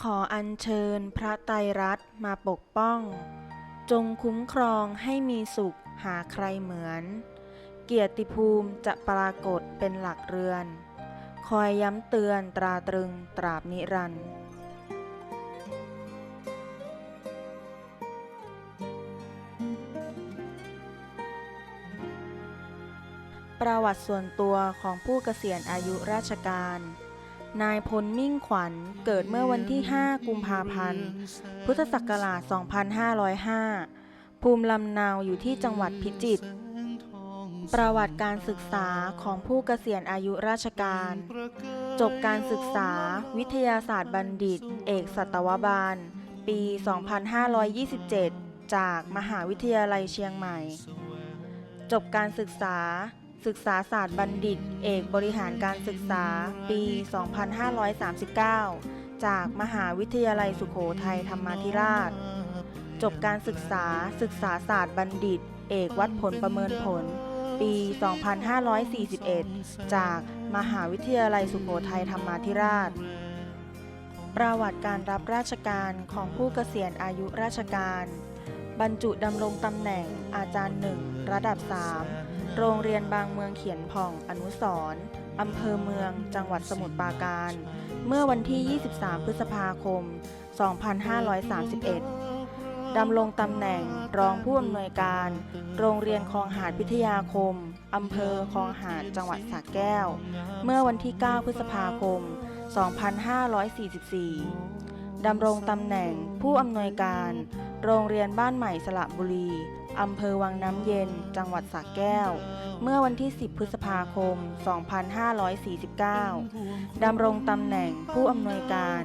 ขออัญเชิญพระไตรรัตน์มาปกป้อง จงคุ้มครองให้มีสุขหาใครเหมือน เกียรติภูมิจะปรากฏเป็นหลักเรือน คอยย้ำเตือนตราตรึงตราบนิรันดร์ประวัติส่วนตัวของผู้เกษียณอายุราชการ นายพลมิ่งขวัญเกิดเมื่อวันที่ 5 กุมภาพันธ์ พุทธศักราช 2505 ภูมิลำเนาอยู่ที่จังหวัดพิจิตร ประวัติการศึกษาของผู้เกษียณอายุราชการ จบการศึกษา วิทยาศาสตร์บัณฑิต เอกสัตวบาล ปี 2527 จากมหาวิทยาลัยเชียงใหม่ จบการศึกษา ศึกษาศาสตร์บัณฑิต เอกบริหารการศึกษา ปี 2539 จากมหาวิทยาลัยสุโขทัยธรรมาธิราช จบการศึกษาศึกษาศาสตร์บัณฑิต เอกวัดผลประเมินผล ปี 2541 จากมหาวิทยาลัยสุโขทัยธรรมาธิราช ประวัติการรับราชการของผู้เกษียณอายุราชการ บรรจุดำรงตำแหน่งอาจารย์หนึ่งระดับ 3 โรงเรียนบางเมืองเขียนผ่องอนุสรณ์อำเภอเมือง จังหวัดสมุทรปราการ เมื่อวันที่ 23 พฤษภาคม 2531 ดำรงตำแหน่งรองผู้อำนวยการ โรงเรียนคลองหาดพิทยาคม อำเภอคลองหาด จังหวัดสระแก้ว เมื่อวันที่ 9 พฤษภาคม 2544 ดำรงตำแหน่งผู้อำนวยการ โรงเรียนบ้านใหม่สระบุรี อำเภอวังน้ำเย็น จังหวัดสระแก้ว เมื่อวันที่ 10 พฤษภาคม 2549 ดำรงตำแหน่งผู้อำนวยการ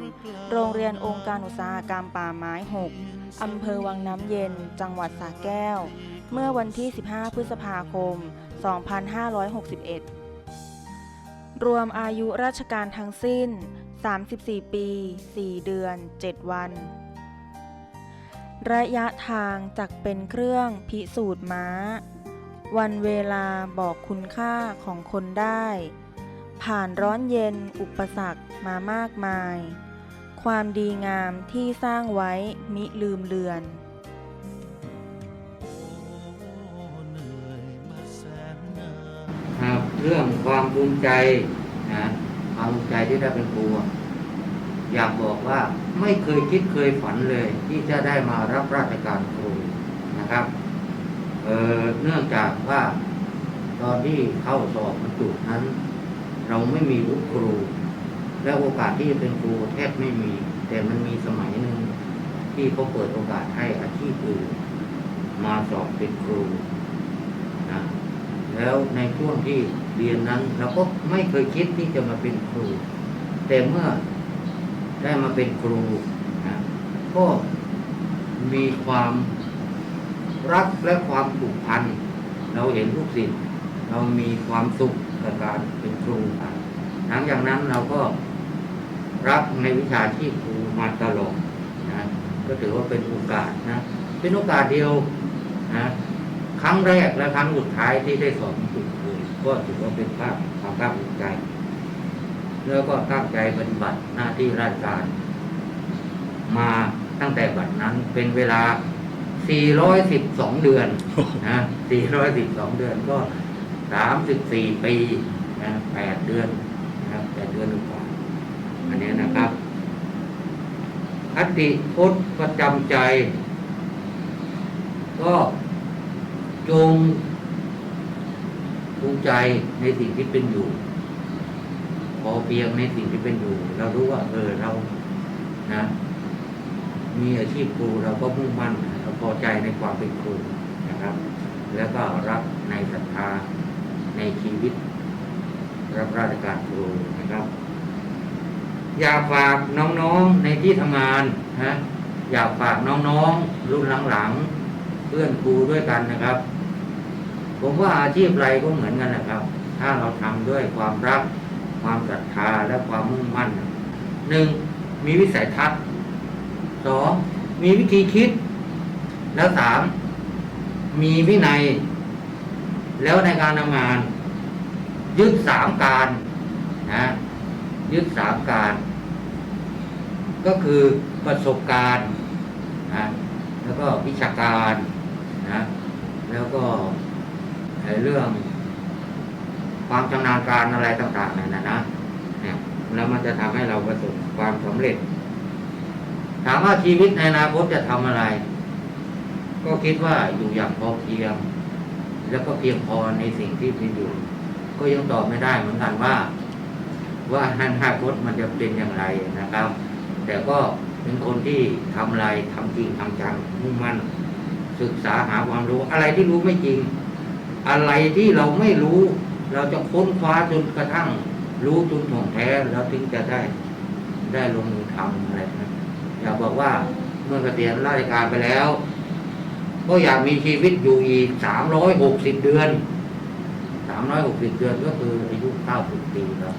โรงเรียนองค์การอุตสาหกรรมป่าไม้ 6 อำเภอวังน้ำเย็น จังหวัดสระแก้ว เมื่อวันที่ 15 พฤษภาคม 2561 รวมอายุราชการทั้งสิ้น 34 ปี 4 เดือน 7 วัน ระยะทางจักเป็นเครื่องพิสูจน์ม้า วันเวลาบอกคุณค่าของคนได้ ผ่านร้อนเย็นอุปสรรคมามากมาย ความดีงามที่สร้างไว้มิลืมเลือนครับเรื่องความภูมิใจนะความภูมิใจที่ได้เป็นครู อยากบอกว่าไม่เคยคิดเคยฝันเลย ที่จะได้มารับราชการครูนะครับเเนื่องจากว่าตอนที่เข้าสอบบรรจุนั้น เราไม่มีวุฒิครู และโอกาสที่จะเป็นครูแทบไม่มี แต่มันมีสมัยหนึ่งที่เขาเปิดโอกาสให้อาชีพอื่นมาสอบเป็นครูนะแล้วในช่วงที่เรียนนั้นเราก็ไม่เคยคิดที่จะมาเป็นครู แต่เมื่อ ได้มาเป็นครูนะก็มีความรักและความผูกพัน เราเห็นลูกศิษย์เรามีความสุขกับการเป็นครูหลังจากนั้นเราก็รักในวิชาชีพครูมาตลอดนะก็ถือว่าเป็นโอกาสนะเป็นโอกาสเดียวนะครั้งแรกและครั้งสุดท้ายที่ได้สอนฝึกเลยก็ถือว่าเป็นภาพความภาคภูมิใจ แล้วก็ตั้งใจปฏิบัติหน้าที่ราชการ มาตั้งแต่บัดนั้นเป็นเวลา 412 เดือนนะ412 เดือนก็ 34 ปีนะ8เดือนนะครับ8เดือนกว่าอันนี้นะครับคติพุทธประจำใจ ก็จงภูมิใจในสิ่งที่เป็นอยู่ พอเพียงในสิ่งที่เป็นอยู่ เรารู้ว่า เออเรานะ มีอาชีพครูเราก็มุ่งมั่นเราพอใจในความเป็นครูนะครับ แล้วก็รักในศรัทธาในชีวิต รับราชการครูนะครับ อยากฝากน้องๆในที่ทำงานนะอยากฝากน้องๆรุ่นหลังๆเพื่อนครูด้วยกันนะครับ ผมว่าอาชีพอะไรก็เหมือนกันนะครับ ถ้าเราทำด้วยความรัก ความศรัทธาและความมุ่งมั่นหนึ่งมีวิสัยทัศน์สองมีวิธีคิด แล้วสามมีวินัย แล้วในการทำงาน ยึดสามการนะยึดสามการ ก็คือประสบการณ์นะแล้วก็วิชาการนะแล้วก็เรื่อง ความชำนาญการอะไรต่างๆนั่นนะนะเนี่ยแล้วมันจะทำให้เราประสบความสำเร็จ ถามว่าชีวิตในอนาคตจะทำอะไร ก็คิดว่าอยู่อย่างพอเพียง แล้วก็เพียงพอในสิ่งที่มีอยู่ ก็ยังตอบไม่ได้เหมือนกันว่า ว่าอนาคตมันจะเป็นอย่างไรนะครับ แต่ก็เป็นคนที่ทำอะไรทำจริงทำจังมุ่งมั่นศึกษาหาความรู้ อะไรที่รู้ไม่จริง อะไรที่เราไม่รู้ เราจะค้นคว้าจนกระทั่ง รู้จนถ่องแท้แล้วถึงจะได้ได้ลงมือทำอะไรนะอย่าบอกว่าเมื่อเกษียณราชการไปแล้ว ก็อยากมีชีวิตอยู่อีกสามร้อยหกสิบเดือนสามร้อยหกสิบเดือนก็คืออายุเก้าสิบปีแล้ว